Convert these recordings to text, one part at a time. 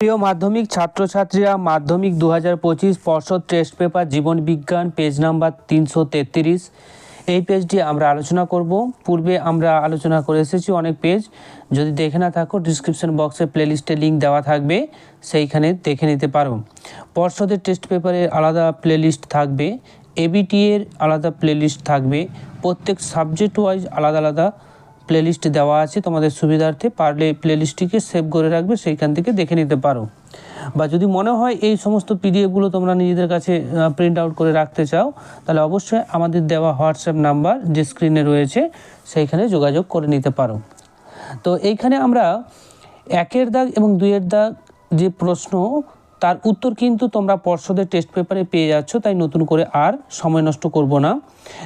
প্রিয় মাধ্যমিক ছাত্রছাত্রীরা মাধ্যমিক দু হাজার পঁচিশ পর্ষদ টেস্ট পেপার জীবন বিজ্ঞান পেজ নাম্বার তিনশো তেত্রিশ। এই পেজটি আমরা আলোচনা করব। পূর্বে আমরা আলোচনা করে এসেছি অনেক পেজ। যদি দেখে না থাকো ডিসক্রিপশন বক্সে প্লেলিস্টে লিঙ্ক দেওয়া থাকবে। সেইখানে দেখে নিতে পারো। পর্ষদের টেস্ট পেপারের আলাদা প্লেলিস্ট থাকবে। এবিটি এর আলাদা প্লেলিস্ট থাকবে। প্রত্যেক সাবজেক্ট ওয়াইজ আলাদা আলাদা প্লেলিস্ট দেওয়া আছে তোমাদের সুবিধার্থে, পারলে প্লেলিস্টটিকে সেভ করে রাখবে, সেইখান থেকে দেখে নিতে পারো। বা যদি মনে হয় এই সমস্ত পিডিএফগুলো তোমরা নিজেদের কাছে প্রিন্ট আউট করে রাখতে চাও, তাহলে অবশ্যই আমাদের দেওয়া হোয়াটসঅ্যাপ নাম্বার যে স্ক্রিনে রয়েছে, সেইখানে যোগাযোগ করে নিতে পারো। তো এইখানে আমরা একের দাগ এবং দুইয়ের দাগ যে প্রশ্ন তার উত্তর কিন্তু তোমরা পর্ষদের টেস্ট পেপারে পেয়ে যাচ্ছ, তাই নতুন করে আর সময় নষ্ট করব না।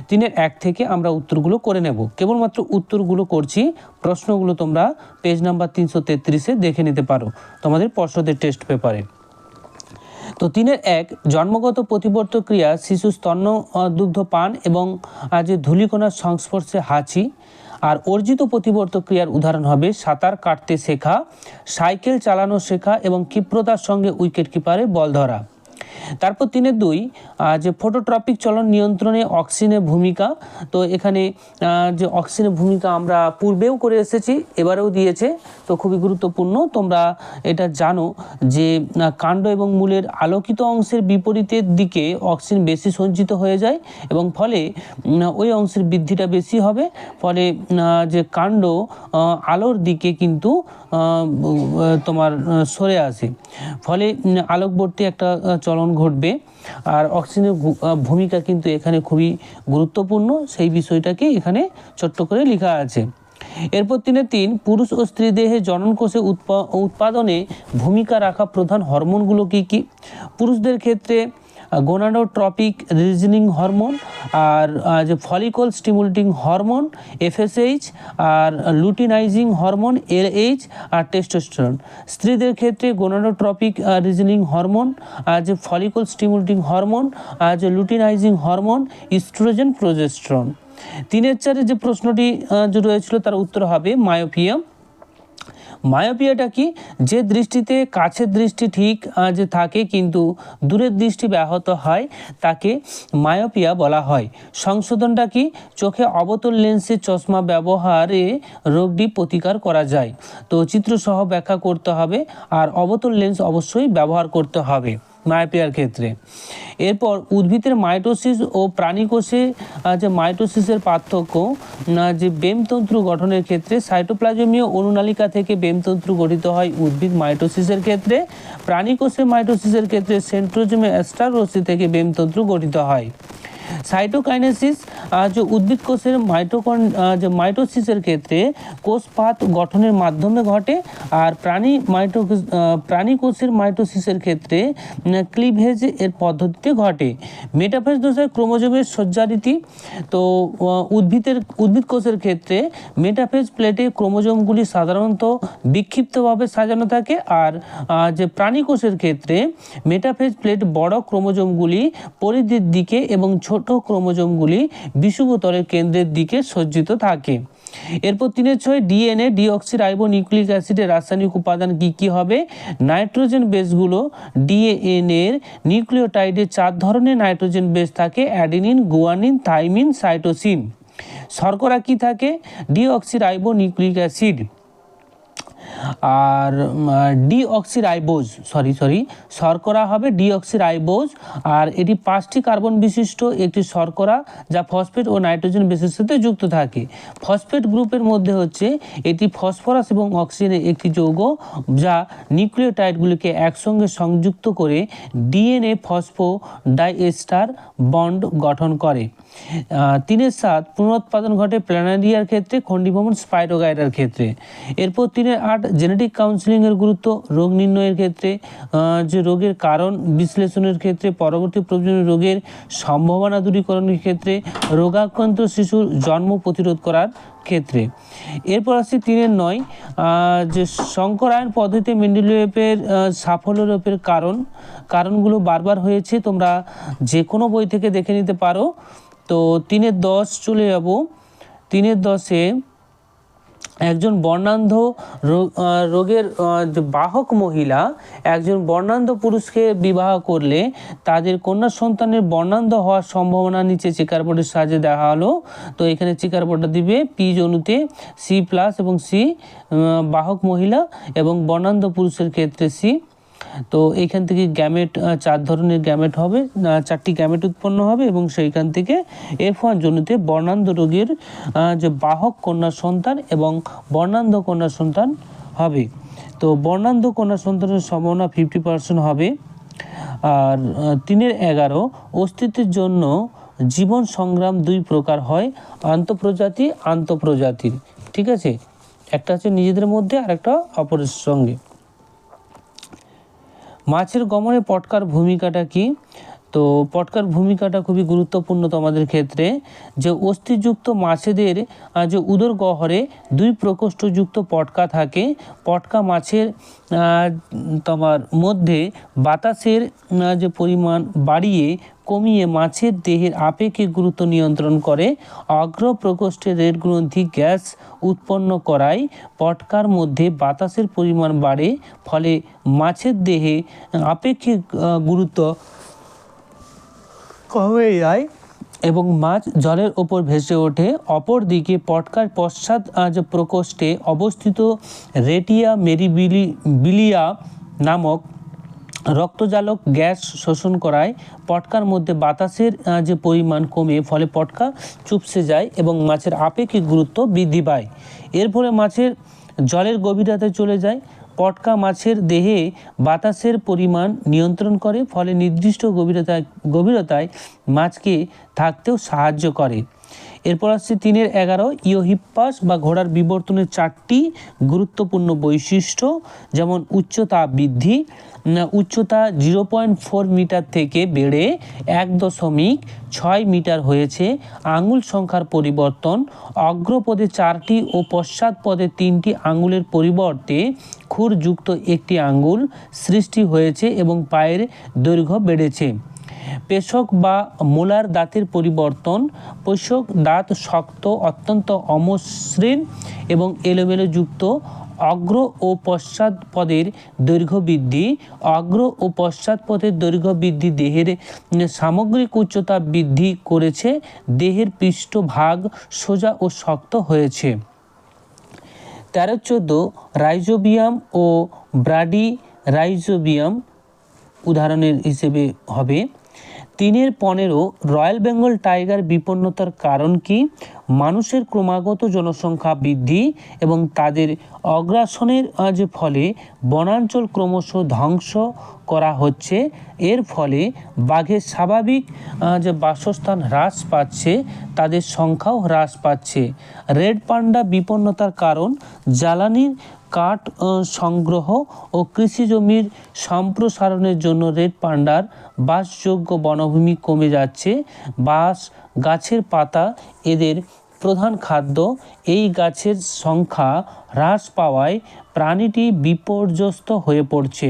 তিনের এক থেকে আমরা উত্তরগুলো করে নেব। কেবলমাত্র উত্তরগুলো করছি, প্রশ্নগুলো তোমরা পেজ নাম্বার তিনশো তেত্রিশে দেখে নিতে পারো তোমাদের পর্ষদের টেস্ট পেপারে তো তিনের এক, জন্মগত প্রতিবর্ত ক্রিয়া শিশু স্তন্য দুগ্ধ পান এবং যে ধূলিকণার সংস্পর্শে হাঁচি আর অর্জিত প্রতিবর্ত ক্রিয়ার উদাহরণ হবে সাঁতার কাটতে শেখা, সাইকেল চালানো শেখা এবং ক্ষিপ্রতার সঙ্গে উইকেট কিপারে বল ধরা। তারপর তিনের দুই যে ফটোট্রপিক চলন নিয়ন্ত্রণে অক্সিজেনের ভূমিকা তো এখানে যে অক্সিজেনের ভূমিকা আমরা পূর্বেও করে এসেছি এবারেও দিয়েছে তো খুবই গুরুত্বপূর্ণ। তোমরা এটা জানো যে কাণ্ড এবং মূলের আলোকিত অংশের বিপরীতের দিকে অক্সিজেন বেশি সঞ্চিত হয়ে যায় এবং ফলে ওই অংশের বৃদ্ধিটা বেশি হবে। ফলে যে কাণ্ড আলোর দিকে কিন্তু তোমার সরে আসে। ফলে আলোকবর্তী একটা আহ, চলন ঘটবে। আর অক্সিজেনের ভূমিকা কিন্তু এখানে খুবই গুরুত্বপূর্ণ। সেই বিষয়টাকে এখানে ছোট্ট করে লেখা আছে। এরপর তিনে তিন, পুরুষ ও স্ত্রী দেহে জননকোষে উৎপা- উৎপাদনে ভূমিকা রাখা প্রধান হরমোনগুলো কী কী? পুরুষদের ক্ষেত্রে গোনাডোট্রপিক রিজনিং হরমোন আর যে ফলিকল স্টিমুলেটিং হরমোন এফএসএইচ আর লুটিনাইজিং হরমোন এলএইচ আর টেস্টোস্টেরন। স্ত্রীদের ক্ষেত্রে গোনাডোট্রপিক রিজনিং হরমোন, আর যে ফলিকল স্টিমুলেটিং হরমোন, আর যে লুটিনাইজিং হরমোন, ইস্ট্রোজেন, প্রোজেস্ট্রন। তিনের চারে যে প্রশ্নটি যে রয়েছিল তার উত্তর হবে মায়োপিয়া মায়োপিয়াটা কি? যে দৃষ্টিতে কাছের দৃষ্টি ঠিক যে থাকে কিন্তু দূরের দৃষ্টি ব্যাহত হয়, তাকে মায়োপিয়া বলা হয়। সংশোধনটা কি? চোখে অবতল লেন্সের চশমা ব্যবহারে রোগটি প্রতিকার করা যায়। তো চিত্রসহ ব্যাখ্যা করতে হবে, আর অবতল লেন্স অবশ্যই ব্যবহার করতে হবে। মায়োপিয়ার ক্ষেত্রে। এরপর উদ্ভিদের মাইটোসিস ও প্রাণীকোষে যে মাইটোসিসের পার্থক্য যে বেমতন্ত্র গঠনের ক্ষেত্রে সাইটোপ্লাজমীয় অনুনালিকা থেকে বেমতন্ত্র গঠিত হয় উদ্ভিদ মাইটোসিসের ক্ষেত্রে। প্রাণীকোষে মাইটোসিসের ক্ষেত্রে সেন্ট্রোজমে অ্যাস্টারোসি থেকে বেমতন্ত্র গঠিত হয়। সাইটোকাইনেসিস যে উদ্ভিদ কোষের মাইটোকন যে মাইটোসিসের ক্ষেত্রে কোষপাত গঠনের মাধ্যমে ঘটে, আর প্রাণী মাইটো প্রাণী কোষের মাইটোসিসের ক্ষেত্রে ক্লিভেজ এর পদ্ধতিতে ঘটে। মেটাফেজ দশায় ক্রোমোজোমের সজ্জারীতি, তো উদ্ভিদের উদ্ভিদ কোষের ক্ষেত্রে মেটাফেজ প্লেটে ক্রোমোজোমগুলি সাধারণত বিক্ষিপ্তভাবে সাজানো থাকে, আর যে প্রাণী কোষের ক্ষেত্রে মেটাফেজ প্লেট বড় ক্রোমোজোমগুলি পরিধির দিকে এবং ছোট ক্রোমোজোমগুলি বিষুবতলের কেন্দ্রের দিকে সজ্জিত থাকে। এরপর তিনের ছয় ডিএনএ ডিঅক্সি ডিঅক্সিরাইবো নিউক্লিক অ্যাসিডের রাসায়নিক উপাদান কী কী হবে? নাইট্রোজেন বেসগুলো ডিএনএর নিউক্লিওটাইডে চার ধরনের নাইট্রোজেন বেস থাকে, অ্যাডিনিন, গুয়ানিন, থাইমিন, সাইটোসিন। শর্করা কি থাকে? Deoxyribo nucleic acid. আর ডিঅক্সিরাইবোজ সরি সরি শর্করা হবে ডিঅক্সিরাইবোজ, আর এটি পাঁচটি কার্বন বিশিষ্ট, একটি শর্করা যা ফসফেট ও নাইট্রোজেন বেসের সাথে যুক্ত থাকে। ফসফেট গ্রুপের মধ্যে হচ্ছে এটি ফসফরাস এবং অক্সিজেনের একটি যৌগ যা নিউক্লিওটাইডগুলিকে একসঙ্গে সংযুক্ত করে ডিএনএ ফসফো ডাইএস্টার বন্ড গঠন করে। তিনের সাত পুনরুৎপাদন ঘটে প্ল্যানারিয়ার ক্ষেত্রে খন্ডিভ্রমণ স্পাইরোগাইডার ক্ষেত্রে। এরপর তিনের আট জেনেটিক কাউন্সিলিংয়ের গুরুত্ব রোগ নির্ণয়ের ক্ষেত্রে যে রোগের কারণ বিশ্লেষণের ক্ষেত্রে পরবর্তী প্রয়োজনীয় রোগের সম্ভাবনা দূরীকরণের ক্ষেত্রে রোগাক্রান্ত শিশুর জন্ম প্রতিরোধ করার ক্ষেত্রে। এরপর আসছে তিনের নয় যে শঙ্করায়ন পদ্ধতিতে আহ, সাফল্যরূপের কারণ কারণগুলো বারবার হয়েছে তোমরা যে কোনো বই থেকে দেখে নিতে পারো। তো তিনের দশ চলে যাব। তিনের দশে একজন বর্ণান্ধ রোগের বাহক মহিলা একজন বর্ণান্ধ পুরুষকে বিবাহ করলে তাদের কন্যা সন্তানের বর্ণান্ধ হওয়ার সম্ভাবনা নিচে চিকারপটের সাহায্যে দেখা হলো। তো এখানে চিকারপটটা দিবে পি জনুতে সি প্লাস এবং সি বাহক মহিলা এবং বর্ণান্ধ পুরুষের ক্ষেত্রে সি তো এইখান থেকে গ্যামেট চার ধরনের গ্যামেট হবে। চারটি গ্যামেট উৎপন্ন হবে এবং সেইখান থেকে এফ ওয়ান জনুতে বর্ণান্ধ রোগের যে বাহক কন্যা সন্তান এবং বর্ণান্ধ কন্যা সন্তান হবে। তো বর্ণান্ধ কন্যা সন্তানের সম্ভাবনা ফিফটি পার্সেন্ট হবে। আর তিনের এগারো, অস্তিত্বের জন্য জীবন সংগ্রাম দুই প্রকার হয়, আন্তঃপ্রজাতি, আন্তঃপ্রজাতির। ঠিক আছে? একটা হচ্ছে নিজেদের মধ্যে আর একটা অপরের সঙ্গে। মাছের গমনে পটকার ভূমিকাটা কি? তো পটকার ভূমিকাটা খুবই গুরুত্বপূর্ণ তোমাদের ক্ষেত্রে, যে অস্থিযুক্ত মাছেদের যে উদর গহরে দুই প্রকোষ্ঠযুক্ত পটকা থাকে। পটকা মাছের তোমার মধ্যে বাতাসের যে পরিমাণ বাড়িয়ে কমিয়ে মাছের দেহের আপেক্ষিক গুরুত্ব নিয়ন্ত্রণ করে অগ্র প্রকোষ্ঠে রেডগ্রন্থি গ্যাস উৎপন্ন করায় পটকার মধ্যে বাতাসের পরিমাণ বাড়ে ফলে মাছের দেহে আপেক্ষিক গুরুত্ব কমে যায়। এবং মাছ জলের ওপর ভেসে ওঠে। অপরদিকে পটকার পশ্চাৎ প্রকোষ্ঠে অবস্থিত রেটিয়া মেরিবিলি বিলিয়া নামক রক্তজালক গ্যাস শোষণ করায় পটকার মধ্যে বাতাসের যে পরিমাণ কমে, ফলে পটকা চুপসে যায় এবং মাছের আপেক্ষিক গুরুত্ব বৃদ্ধি পায়। এর ফলে মাছের জলের গভীরতায় চলে যায়। পটকা মাছের দেহে বাতাসের পরিমাণ নিয়ন্ত্রণ করে, ফলে নির্দিষ্ট গভীরতায় গভীরতায় মাছকে থাকতেও সাহায্য করে। এরপর আসছে তিনের এগারো ইওহিপ্পাস বা ঘোড়ার বিবর্তনের চারটি গুরুত্বপূর্ণ বৈশিষ্ট্য, যেমন উচ্চতা বৃদ্ধি উচ্চতা জিরো পয়েন্ট ফোর মিটার থেকে বেড়ে এক দশমিক ছয় মিটার হয়েছে, আঙুল সংখ্যার পরিবর্তন, অগ্রপদে চারটি ও পশ্চাৎপদে তিনটি আঙুলের পরিবর্তে খুরযুক্ত একটি আঙুল সৃষ্টি হয়েছে এবং পায়ের দৈর্ঘ্য বেড়েছে। পেশক বা মোলার দাঁতের পরিবর্তন, পেশক দাঁত শক্ত, অত্যন্ত অমসৃণ এবং এলোমেলো যুক্ত, অগ্র ও পশ্চাৎপদের দৈর্ঘ্য বৃদ্ধি, অগ্র ও পশ্চাৎপদের দৈর্ঘ্য বৃদ্ধি দেহের সামগ্রিক উচ্চতা বৃদ্ধি করেছে, দেহের পৃষ্ঠভাগ সোজা ও শক্ত হয়েছে। তেরো চোদ্দ রাইজোবিয়াম ও ব্রাডি রাইজোবিয়াম উদাহরণের হিসেবে হবে। তিনের পনেরো রয়্যাল বেঙ্গল টাইগার বিপন্নতার কারণ কি? মানুষের ক্রমাগত জনসংখ্যা বৃদ্ধি এবং তাদের অগ্রাসনের যে ফলে বনাঞ্চল ক্রমশ ধ্বংস করা হচ্ছে। এর ফলে বাঘের স্বাভাবিক যে বাসস্থান হ্রাস পাচ্ছে, তাদের সংখ্যাও হ্রাস পাচ্ছে। রেড পান্ডা বিপন্নতার কারণ, জ্বালানির কাঠ সংগ্রহ ও কৃষি জমির সম্প্রসারণের জন্য রেড পান্ডার বাসযোগ্য বনভূমি কমে যাচ্ছে। বাস গাছের পাতা এদের প্রধান খাদ্য। এই গাছের সংখ্যা হ্রাস পাওয়ায় প্রাণীটি বিপর্যস্ত হয়ে পড়ছে।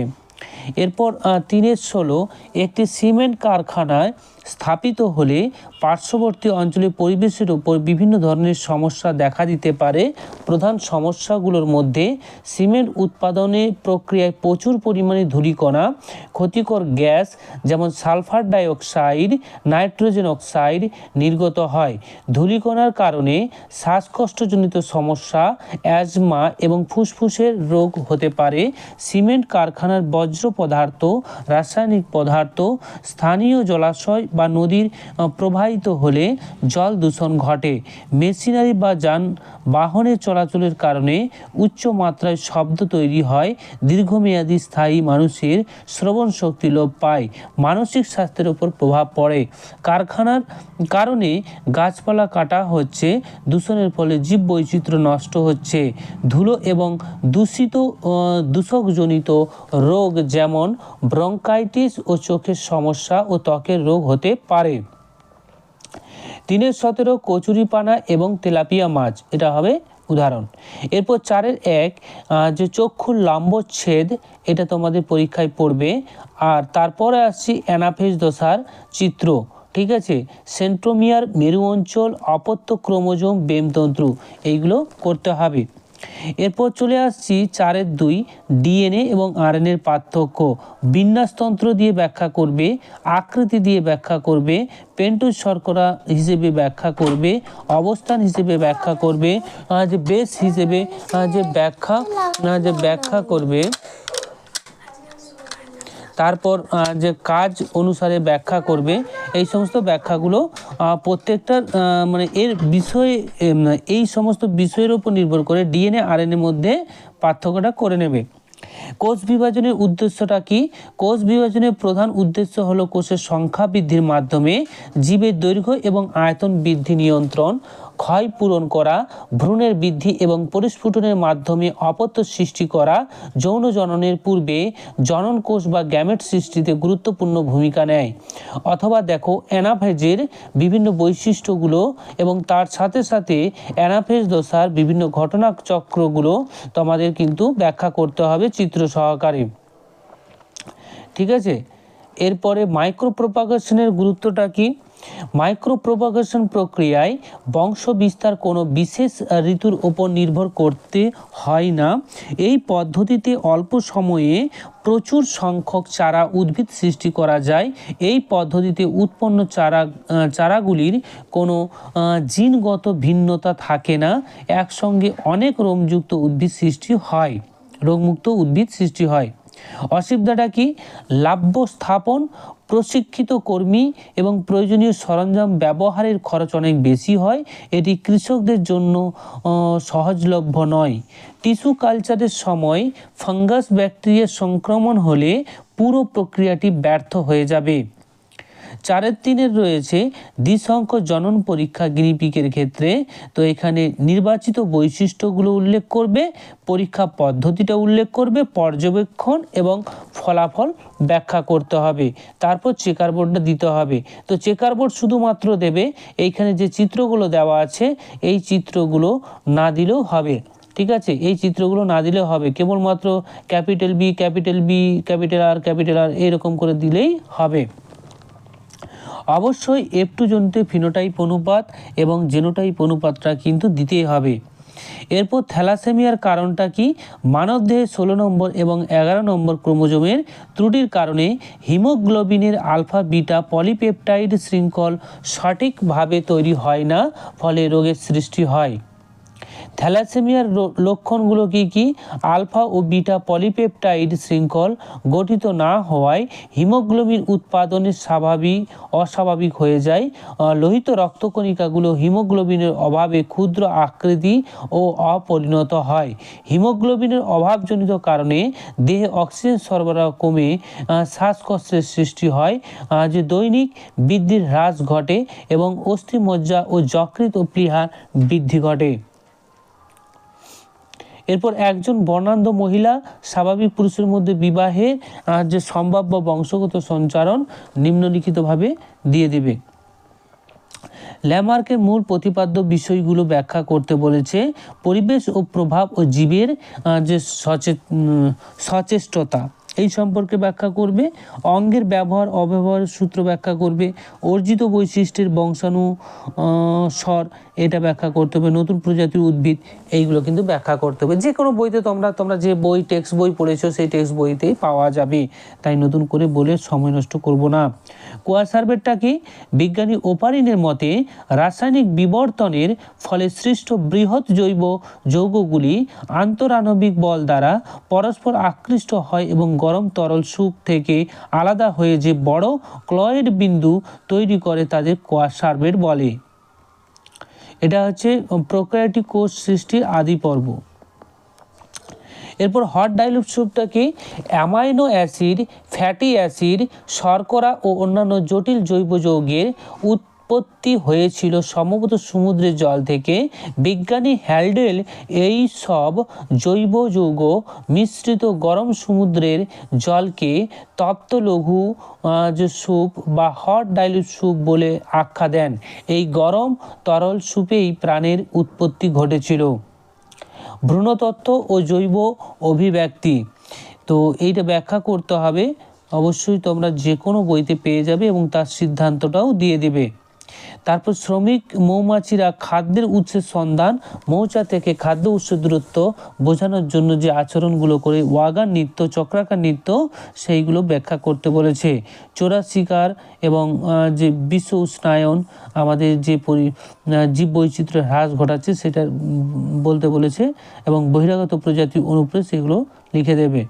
এরপর তিনের ষোলো, একটি সিমেন্ট কারখানায় স্থাপিত হলে পার্শ্ববর্তী অঞ্চলে পরিবেশের উপর বিভিন্ন ধরনের সমস্যা দেখা দিতে পারে। প্রধান সমস্যাগুলোর মধ্যে সিমেন্ট উৎপাদনে প্রক্রিয়ায় প্রচুর পরিমাণে ধূলিকণা, ক্ষতিকর গ্যাস যেমন সালফার ডাইঅক্সাইড, নাইট্রোজেন অক্সাইড নির্গত হয়। ধূলিকণার কারণে শ্বাসকষ্টজনিত সমস্যা, অ্যাজমা এবং ফুসফুসের রোগ হতে পারে। সিমেন্ট কারখানার বজ্র পদার্থ, রাসায়নিক পদার্থ, স্থানীয় জলাশয় বা নদীর প্রবাহিত হলে জল দূষণ ঘটে। মেশিনারি বা যান, বাহনের চলাচলের কারণে উচ্চ মাত্রায় শব্দ তৈরি হয়। দীর্ঘমেয়াদী স্থায়ী মানুষের শ্রবণ শক্তি লোপ পায়। মানসিক স্বাস্থ্যের উপর প্রভাব পড়ে। কারখানার কারণে গাছপালা কাটা হচ্ছে, দূষণের ফলে জীব বৈচিত্র্য নষ্ট হচ্ছে। ধুলো এবং দূষিত দূষকজনিত রোগ যেমন ব্রঙ্কাইটিস ও চোখের সমস্যা ও ত্বকের রোগ হতে পারে। তিনের সতেরো কচুরিপানা এবং তেলাপিয়া মাছ, এটা হবে উদাহরণ। এরপর চারের এক যে চক্ষুর লম্বচ্ছেদ, এটা তোমাদের পরীক্ষায় পড়বে। আর তারপরে আসছি অ্যানাফেজ দশার চিত্র, ঠিক আছে? সেন্ট্রোমিয়ার মেরু অঞ্চল অপত্য ক্রোমোজোম, বেমতন্ত্র, এইগুলো করতে হবে। এরপর চলে আসছি চারের দুই, ডিএনএ এবং আরএনএর পার্থক্য। বিন্যাসতন্ত্র দিয়ে ব্যাখ্যা করবে, আকৃতি দিয়ে ব্যাখ্যা করবে, পেন্টোজ শর্করা হিসেবে ব্যাখ্যা করবে, অবস্থান হিসেবে ব্যাখ্যা করবে যে বেস হিসেবে যে ব্যাখ্যা যে ব্যাখ্যা করবে তারপর যে কাজ অনুসারে ব্যাখ্যা করবে, এই সমস্ত ব্যাখ্যাগুলো প্রত্যেকটার মানে এর বিষয়ে এই সমস্ত বিষয়ের উপর নির্ভর করে ডিএনএ আরএনএর মধ্যে পার্থক্যটা করে নেবে। কোষ বিভাজনের উদ্দেশ্যটা কি? কোষ বিভাজনের প্রধান উদ্দেশ্য হলো কোষের সংখ্যা বৃদ্ধির মাধ্যমে জীবের দৈর্ঘ্য এবং আয়তন বৃদ্ধি নিয়ন্ত্রণ। ক্ষয় পূরণ করা, ভ্রূণের বৃদ্ধি এবং পরিস্ফুটনের মাধ্যমে অপত্য সৃষ্টি করা যৌন জননের পূর্বে জনন কোষ বা গ্যামেট সৃষ্টিতে গুরুত্বপূর্ণ ভূমিকা নেয়। অথবা দেখো, অ্যানাফেজের বিভিন্ন বৈশিষ্ট্যগুলো এবং তার সাথে সাথে অ্যানাফেজ দশার বিভিন্ন ঘটনাচক্রগুলো তোমাদের কিন্তু ব্যাখ্যা করতে হবে চিত্র সহকারে। ঠিক আছে? এরপরে মাইক্রো প্রপাগেশনের গুরুত্বটা কি? মাইক্রো প্রপাগেশন প্রক্রিয়ায় বংশ বিস্তার কোনো বিশেষ ঋতুর ওপর নির্ভর করতে হয় না। এই পদ্ধতিতে অল্প সময়ে প্রচুর সংখ্যক চারা উদ্ভিদ সৃষ্টি করা যায়। এই পদ্ধতিতে উৎপন্ন চারা চারাগুলির কোনো জিনগত ভিন্নতা থাকে না। একসঙ্গে অনেক রোমযুক্ত উদ্ভিদ সৃষ্টি হয়। রোগমুক্ত উদ্ভিদ সৃষ্টি হয়। অসুবিধাটা কি? লাভ্য স্থাপন, প্রশিক্ষিত কর্মী এবং প্রয়োজনীয় সরঞ্জাম ব্যবহারের খরচ অনেক বেশি হয়। এটি কৃষকদের জন্য সহজলভ্য নয়। টিস্যু কালচারের সময় ফাঙ্গাস ব্যাকটেরিয়ার সংক্রমণ হলে পুরো প্রক্রিয়াটি ব্যর্থ হয়ে যাবে। চারের তিনের রয়েছে দ্বিসংখ্য জনন পরীক্ষা গিনিপিকের ক্ষেত্রে। তো এখানে নির্বাচিত বৈশিষ্ট্যগুলো উল্লেখ করবে, পরীক্ষা পদ্ধতিটা উল্লেখ করবে, পর্যবেক্ষণ এবং ফলাফল ব্যাখ্যা করতে হবে। তারপর চেকার বোর্ডটা দিতে হবে। তো চেকার বোর্ড শুধুমাত্র দেবে, এইখানে যে চিত্রগুলো দেওয়া আছে, এই চিত্রগুলো না দিলেও হবে। ঠিক আছে? এই চিত্রগুলো না দিলেও হবে। কেবলমাত্র capital B capital B, capital R capital R, এরকম করে দিলেই হবে। অবশ্যই এফ টু জন্তুতে ফিনোটাইপ অনুপাত এবং জেনোটাইপ অনুপাতটা কিন্তু দিতেই হবে। এরপর থ্যালাসেমিয়ার কারণটা কি? মানবদেহে ষোলো নম্বর এবং এগারো নম্বর ক্রোমোজোমের ত্রুটির কারণে হিমোগ্লোবিনের আলফা, বিটা, পলিপেপটাইড শৃঙ্খল সঠিকভাবে তৈরি হয় না, ফলে রোগের সৃষ্টি হয়। থ্যালাসেমিয়ার লক্ষণগুলো কি কি? আলফা ও বিটা পলিপেপটাইড শৃঙ্খল গঠিত না হওয়ায় হিমোগ্লোবিন উৎপাদনের স্বাভাবিক, অস্বাভাবিক হয়ে যায়। লোহিত রক্তকণিকাগুলো হিমোগ্লোবিনের অভাবে ক্ষুদ্র আকৃতি ও অপরিণত হয়। হিমোগ্লোবিনের অভাবজনিত কারণে দেহে অক্সিজেন সরবরাহ কমে শ্বাসকষ্টের সৃষ্টি হয়। যে দৈনিক বৃদ্ধির হ্রাস ঘটে এবং অস্থিমজ্জা ও যকৃত ও প্লীহার বৃদ্ধি ঘটে। এরপর একজন বর্ণান্ধ মহিলা স্বাভাবিক পুরুষের মধ্যে বিবাহে যে সম্ভাব্য বংশগত সঞ্চারণ নিম্নলিখিতভাবে দিয়ে দেবে। ল্যামার্কের মূল প্রতিপাদ্য বিষয়গুলো ব্যাখ্যা করতে বলেছে, পরিবেশ ও প্রভাব ও জীবের যে সচেত সচেষ্টতা। এই সম্পর্কে ব্যাখ্যা করবে। অঙ্গের ব্যবহার, অব্যবহারের সূত্র ব্যাখ্যা করবে। অর্জিত বৈশিষ্ট্যের বংশাণু স্বর, এটা ব্যাখ্যা করতে হবে। নতুন প্রজাতির উদ্ভিদ, এইগুলো কিন্তু ব্যাখ্যা করতে হবে। যে কোনো বইতে তোমরা তোমরা যে বই, টেক্সট বই পড়েছো, সেই টেক্সট বইতেই পাওয়া যাবে। তাই নতুন করে বলে সময় নষ্ট করব না। কোয়াসার্ভেটটা কি? বিজ্ঞানী ওপারিনের মতে, রাসায়নিক বিবর্তনের ফলে সৃষ্ট বৃহৎ জৈব যৌগগুলি আন্তরাণবিক বল দ্বারা পরস্পর আকৃষ্ট হয় এবং গরম তরল সুখ থেকে আলাদা হয়ে যে বড় ক্লয়েড বিন্দু তৈরি করে তাদের কোয়াসার্ভেট বলে। এটা হচ্ছে প্রোক্রিয়াটিক কোষ সৃষ্টির আদি পর্ব। এরপর হট ডাইলুট স্যুপটা অ্যামাইনো অ্যাসিড, ফ্যাটি অ্যাসিড, শর্করা ও অন্যান্য জটিল জৈব যৌগের উৎপত্তি হয়েছিল সম্ভবত সমুদ্রের জল থেকে। বিজ্ঞানী হ্যালডেল এই সব জৈব যৌগ মিশ্রিত গরম সমুদ্রের জলকে তপ্ত লঘু যে স্যুপ বা হট ডাইলুট স্যুপ বলে আখ্যা দেন। এই গরম তরল স্যুপেই প্রাণের উৎপত্তি ঘটেছিল। ভ্রূণতত্ত্ব ও জৈব অভিব্যক্তি। তো এইটা ব্যাখ্যা করতে হবে। অবশ্যই তোমরা যে কোনো বইতে পেয়ে যাবে এবং তার সিদ্ধান্তটাও দিয়ে দেবে। তারপর শ্রমিক মৌমাছিরা খাদ্যের উৎসের সন্ধান, মৌচা থেকে খাদ্য উৎস দূরত্ব বোঝানোর জন্য যে আচরণগুলো করে ওয়াগান নৃত্য, চক্রাকার নৃত্য, সেইগুলো ব্যাখ্যা করতে বলেছে। চোরা শিকার এবং যে বিশ্ব উষ্ণায়ন, আমাদের যে পরি জীব বৈচিত্র্যের হ্রাস ঘটাচ্ছে সেটা বলতে বলেছে এবং বহিরাগত প্রজাতি অনুপ্রে সেগুলো লিখে দেবে।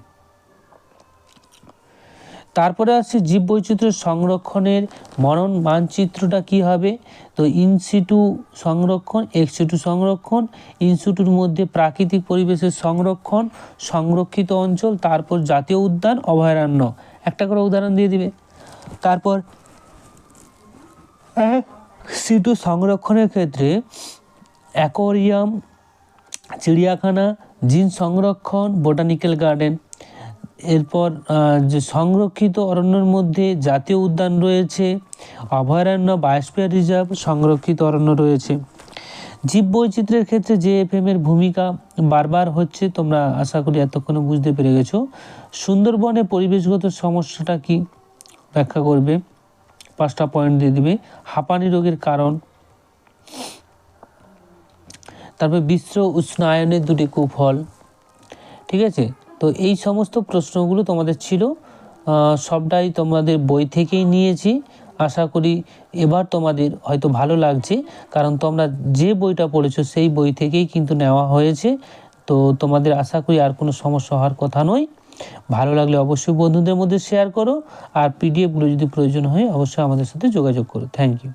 তারপরে আসছে জীববৈচিত্র্য সংরক্ষণের মরণ মানচিত্রটা কি হবে? তো ইনসিটু সংরক্ষণ এক্সিটু সংরক্ষণ ইনসিটুর মধ্যে প্রাকৃতিক পরিবেশের সংরক্ষণ, সংরক্ষিত অঞ্চল, তারপর জাতীয় উদ্যান, অভয়ারণ্য। একটা করে উদাহরণ দিয়ে দিবে। তারপর সিটু সংরক্ষণের ক্ষেত্রে অ্যাকোরিয়াম চিড়িয়াখানা, জিন সংরক্ষণ বোটানিক্যাল গার্ডেন এরপর যে সংরক্ষিত অরণ্যের মধ্যে জাতীয় উদ্যান রয়েছে, অভয়ারণ্য, বায়োস্ফিয়ার রিজার্ভ, সংরক্ষিত অরণ্য রয়েছে। জীব বৈচিত্র্যের ক্ষেত্রে জেএফএম এর ভূমিকা বারবার হচ্ছে, তোমরা আশা করি এতক্ষণে বুঝতে পেরে গেছো। সুন্দরবনে পরিবেশগত সমস্যাটা কি? ব্যাখ্যা করবে। পাঁচটা পয়েন্ট দিয়ে দিবে। হাঁপানি রোগের কারণ। তারপর বিশ্ব উষ্ণায়নের দুটি কুফল। ঠিক আছে? তো এই সমস্ত প্রশ্নগুলো তোমাদের ছিল। সবটাই তোমাদের বই থেকেই নিয়েছি। আশা করি এবার তোমাদের হয়তো ভালো লাগছে, কারণ তোমরা যে বইটা পড়েছো সেই বই থেকেই কিন্তু নেওয়া হয়েছে। তো তোমাদের আশা করি আর কোনো সমস্যা হওয়ার কথা নয়। ভালো লাগলে অবশ্যই বন্ধুদের মধ্যে শেয়ার করো, আর পিডিএফগুলো যদি প্রয়োজন হয় অবশ্যই আমাদের সাথে যোগাযোগ করো। Thank you